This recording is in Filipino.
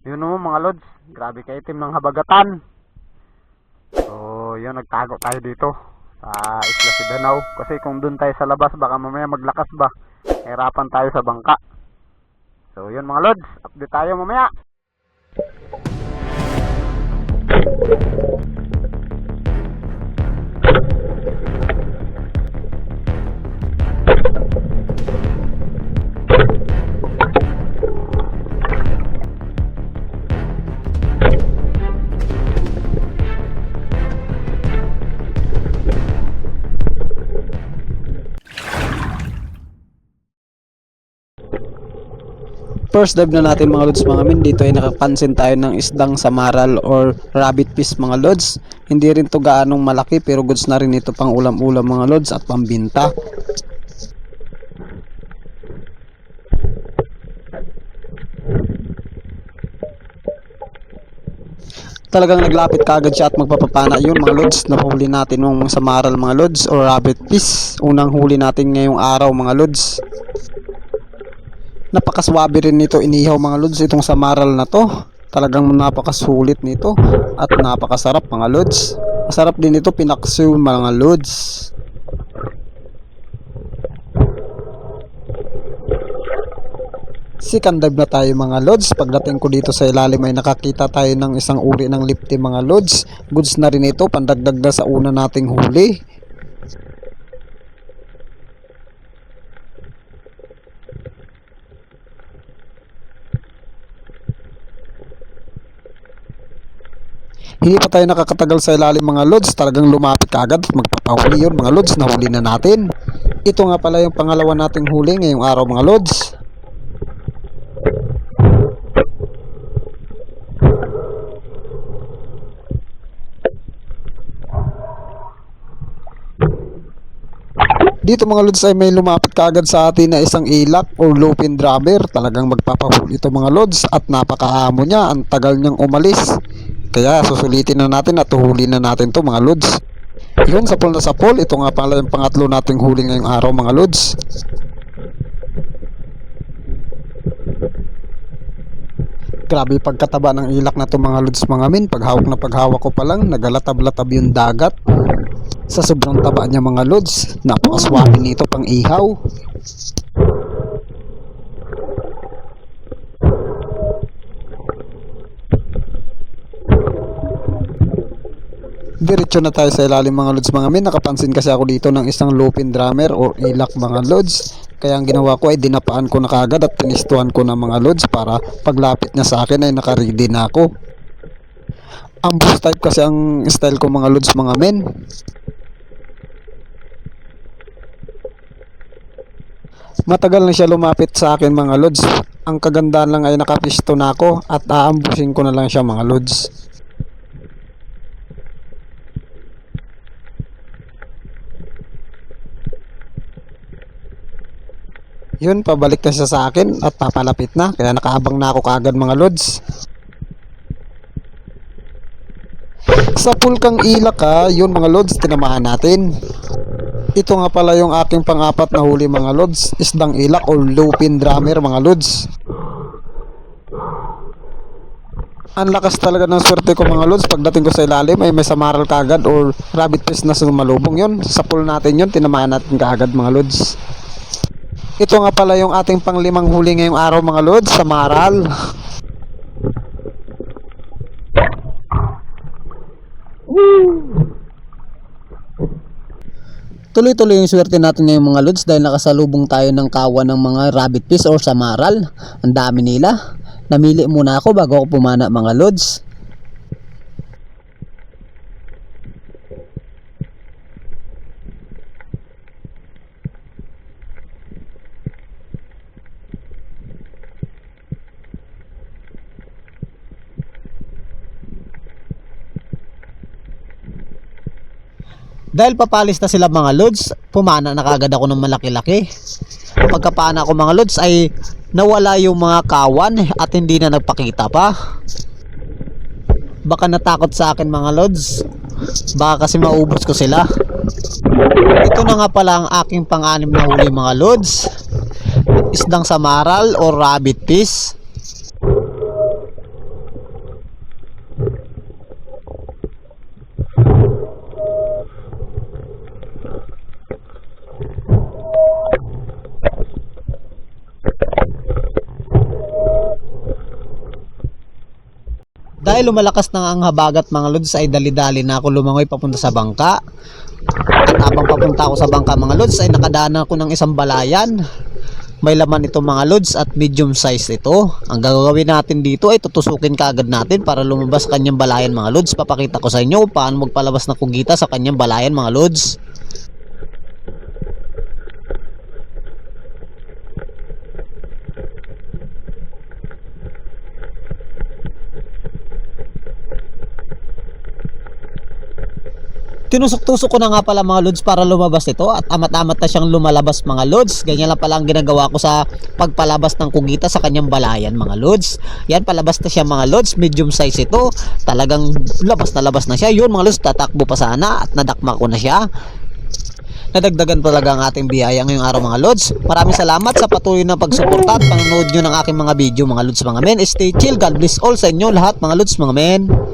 Yun o mga lods, grabe ka itim ng habagatan. So, yun, nagtago tayo dito sa Isla Sidanao. Kasi kung dun tayo sa labas, baka mamaya maglakas ba. Hirapan tayo sa bangka. So, yun mga lods, update tayo mamaya. First dive na natin mga lods mga min. Dito ay nakapansin tayo ng isdang samaral or rabbit fish mga lods. Hindi rin to gaanong malaki pero goods na rin ito pang ulam-ulam mga lods at pambinta. Talagang naglapit kagad siya at magpapapana. Yun mga lods nahuli natin ng samaral mga lods or rabbit fish. Unang huli natin ngayong araw mga lods napakaswabe rin nito inihaw mga lods itong samaral na to talagang napakasulit nito at napakasarap mga lods masarap din ito pinaksew mga lods Second na tayo mga lods. Pagdating ko dito sa ilalim ay nakakita tayo ng isang uri ng lipti mga lods. Goods na rin ito, pandagdag na sa una nating huli. Hindi pa tayo nakakatagal sa ilalim mga lods, talagang lumapit kaagad at magpapahuli yun mga lods, nahuli na natin. Ito nga pala yung pangalawa nating huli ngayong araw mga lods. Dito mga lods ay may lumapit kaagad sa atin na isang ilak or lupin drummer. Talagang magpapahuli ito mga lods at napakaamo niya. Ang tagal niyang umalis. Kaya susulitin na natin at huli na natin to mga lods. Yun, sapol na sapol. Ito nga pala yung pangatlo nating huli ngayong araw mga lods. Grabe pagkataba ng ilak na to mga lods mga min. Paghawak na paghawak ko pa lang, nagalatab-latab yung dagat. Sa sobrang taba niya mga lods, napakaswabe nito pang ihaw. Diretso na tayo sa ilalim mga lods mga min. Nakapansin kasi ako dito ng isang lupin drummer or ilak mga lods. Kaya ang ginawa ko ay dinapaan ko na kagad at tinistuan ko na mga lods para paglapit niya sa akin ay nakaready na ako. Ambush type kasi ang style ko mga lods mga men. Matagal na siya lumapit sa akin mga lods. Ang kagandahan lang ay nakapisto na ako at aambusin ko na lang siya mga lods. Yun, pabalik na siya sa akin at papalapit na. Kaya nakaabang na ako kaagad mga lods. Sa pulkang ilak ha, yun mga lods, tinamaan natin. Ito nga pala yung aking pang-apat na huli mga lods, isdang ilak or lupin drummer mga lods. Ang lakas talaga ng swerte ko mga lods pagdating ko sa ilalim ay may samaral kagad or rabbit fish na sumalubong yun. Sa pool natin yun, tinamaan natin kaagad mga lods. Ito nga pala yung ating panglimang huli ngayong araw mga lods, samaral. Tuloy-tuloy yung swerte natin ngayong mga lods dahil nakasalubong tayo ng kawan ng mga rabbit fish or samaral. Ang dami nila. Namili muna ako bago ako pumana mga lods. Dahil papalis na sila mga lods, pumana na kagad ako ng malaki-laki. Pagkapana ko mga lods ay nawala yung mga kawan at hindi na nagpakita pa. Baka natakot sa akin mga lods. Baka kasi maubos ko sila. Ito na nga pala ang aking pang-anim na huli mga lods. Isdang samaral o rabbit fish. Dahil lumalakas na ang habagat mga lods ay dali-dali na ako lumangoy papunta sa bangka. At habang papunta ako sa bangka mga lods ay nakadaan ako ng isang balayan. May laman ito mga lods at medium size ito. Ang gagawin natin dito ay tutusukin kaagad natin para lumabas kanyang balayan mga lods. Papakita ko sa inyo paano magpalabas ng kugita sa kanyang balayan mga lods. Tinusok-tusok ko na nga pala mga lods para lumabas ito at amat-amat na siyang lumalabas mga lods. Ganyan lang pala ang ginagawa ko sa pagpalabas ng kugita sa kanyang balayan mga lods. Yan palabas na siya mga lods, medium size ito. Talagang labas na labas na siya. Yun mga lods, tatakbo pa sana at nadakma ko na siya. Nadagdagan talaga ang ating biyaya ngayong araw mga lods. Maraming salamat sa patuloy na pagsuporta at panonood nyo ng aking mga video mga lods mga men. Stay chill, God bless all sa inyo lahat mga lods mga men.